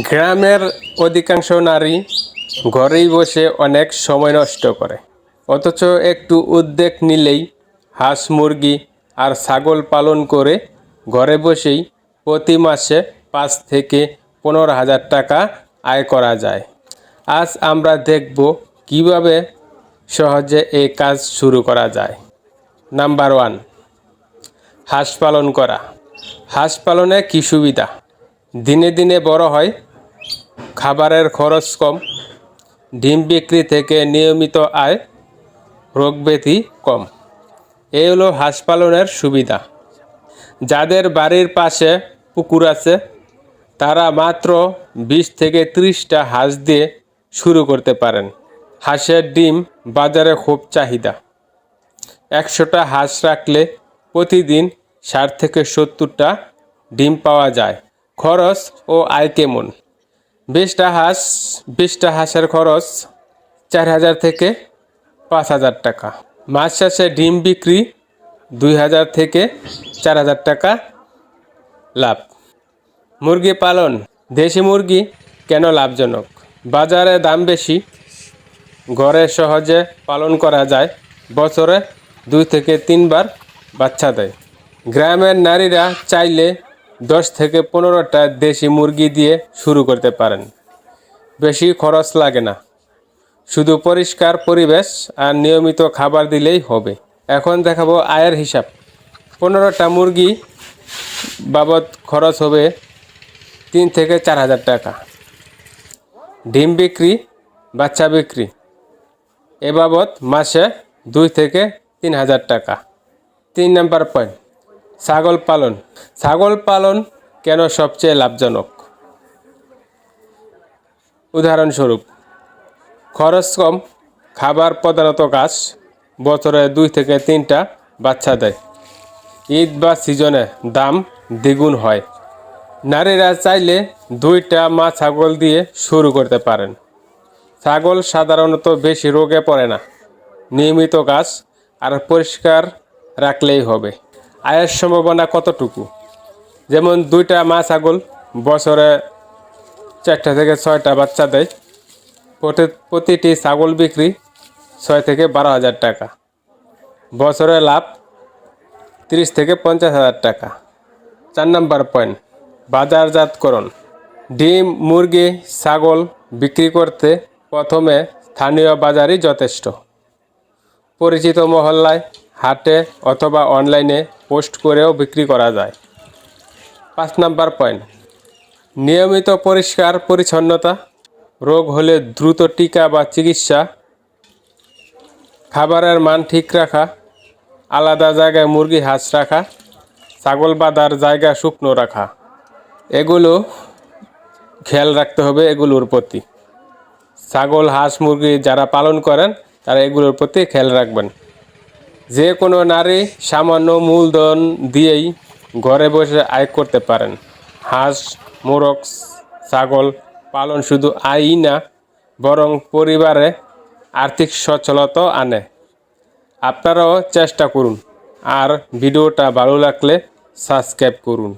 গ্রামের অধিকাংশ নারী ঘরেই বসে অনেক সময় নষ্ট করে। অথচ একটু উদ্যোগ নিলেই হাঁস মুরগি আর ছাগল পালন করে ঘরে বসেই প্রতি মাসে পাঁচ থেকে পনেরো হাজার টাকা আয় করা যায়। আজ আমরা দেখব কীভাবে সহজে এই কাজ শুরু করা যায়। নাম্বার ওয়ান, হাঁস পালন করা। হাঁস পালনে কী সুবিধা? দিনে দিনে বড় হয় খাবারের খরচ কম, ডিম বিক্রি থেকে নিয়মিত আয়, রোগ ব্যাধি কম। এই হলো হাঁস পালনের সুবিধা। যাদের বাড়ির পাশে পুকুর আছে, তারা মাত্র বিশ থেকে ত্রিশটা হাঁস দিয়ে শুরু করতে পারেন। হাঁসের ডিম বাজারে খুব চাহিদা। একশোটা হাঁস রাখলে প্রতিদিন ষাট থেকে সত্তরটা ডিম পাওয়া যায়। খরচ ও আয় কেমন? বিশটা হাঁস, বিশটা হাঁসের খরচ চার হাজার থেকে পাঁচ হাজার টাকা। মাছ চাষে ডিম বিক্রি দুই হাজার থেকে চার হাজার টাকা লাভ। মুরগি পালন, দেশি মুরগি কেন লাভজনক? বাজারে দাম বেশি, ঘরে সহজে পালন করা যায়, বছরে দুই থেকে তিনবার বাচ্চা দেয়। গ্রামের নারীরা চাইলে দশ থেকে পনেরোটা দেশি মুরগি দিয়ে শুরু করতে পারেন। বেশি খরচ লাগে না। শুধু পরিষ্কার পরিবেশ আর নিয়মিত খাবার দিলেই হবে। এখন দেখাবো আয়ের হিসাব। পনেরোটা মুরগি বাবদ খরচ হবে তিন থেকে চার হাজার টাকা। ডিম বিক্রি, বাচ্চা বিক্রি। এ বাবদ মাসে দুই থেকে তিন হাজার টাকা। তিন নাম্বার পয়েন্ট। ছাগল পালন। ছাগল পালন কেন সবচেয়ে লাভজনক? উদাহরণস্বরূপ, খরচ কম, খাবার প্রধানত গাছ বছরে দুই থেকে তিনটা বাচ্চা দেয়। ঈদ বা সিজনে দাম দ্বিগুণ হয়। নারীরা চাইলে দুইটা মা ছাগল দিয়ে শুরু করতে পারেন। ছাগল সাধারণত বেশি রোগে পড়ে না। নিয়মিত গাছ আর পরিষ্কার রাখলেই হবে। আয়ের সম্ভাবনা কতটুকু? যেমন দুইটা মা ছাগল বছরে চারটা থেকে ছয়টা বাচ্চা দেয়। প্রতি- প্রতিটি ছাগল বিক্রি ছয় থেকে বারো হাজার টাকা। বছরে লাভ তিরিশ থেকে পঞ্চাশ হাজার টাকা। চার নাম্বার পয়েন্ট, বাজারজাতকরণ। ডিম, মুরগি, ছাগল বিক্রি করতে প্রথমে স্থানীয় বাজারই যথেষ্ট। পরিচিত মহল্লায় হাটে অথবা অনলাইনে পোস্ট করেও বিক্রি করা যায়। পাঁচ নাম্বার পয়েন্ট, নিয়মিত পরিষ্কার পরিচ্ছন্নতা, রোগ হলে দ্রুত টিকা বা চিকিৎসা, খাবারের মান ঠিক রাখা, আলাদা জায়গায় মুরগি হাঁস রাখা, ছাগল বাঁধার জায়গা শুকনো রাখা। এগুলো খেয়াল রাখতে হবে এগুলোর প্রতি। ছাগল, হাঁস, মুরগি যারা পালন করেন, তারা এগুলোর প্রতি খেয়াল রাখবেন। যে কোনো নারী সামান্য মূলধন দিয়েই ঘরে বসে আয় করতে পারেন। হাঁস, মোরগ, ছাগল পালন শুধু আয়ই না, বরং পরিবারে আর্থিক সচ্ছলতাও আনে। আপনারাও চেষ্টা করুন। আর ভিডিওটা ভালো লাগলে সাবস্ক্রাইব করুন।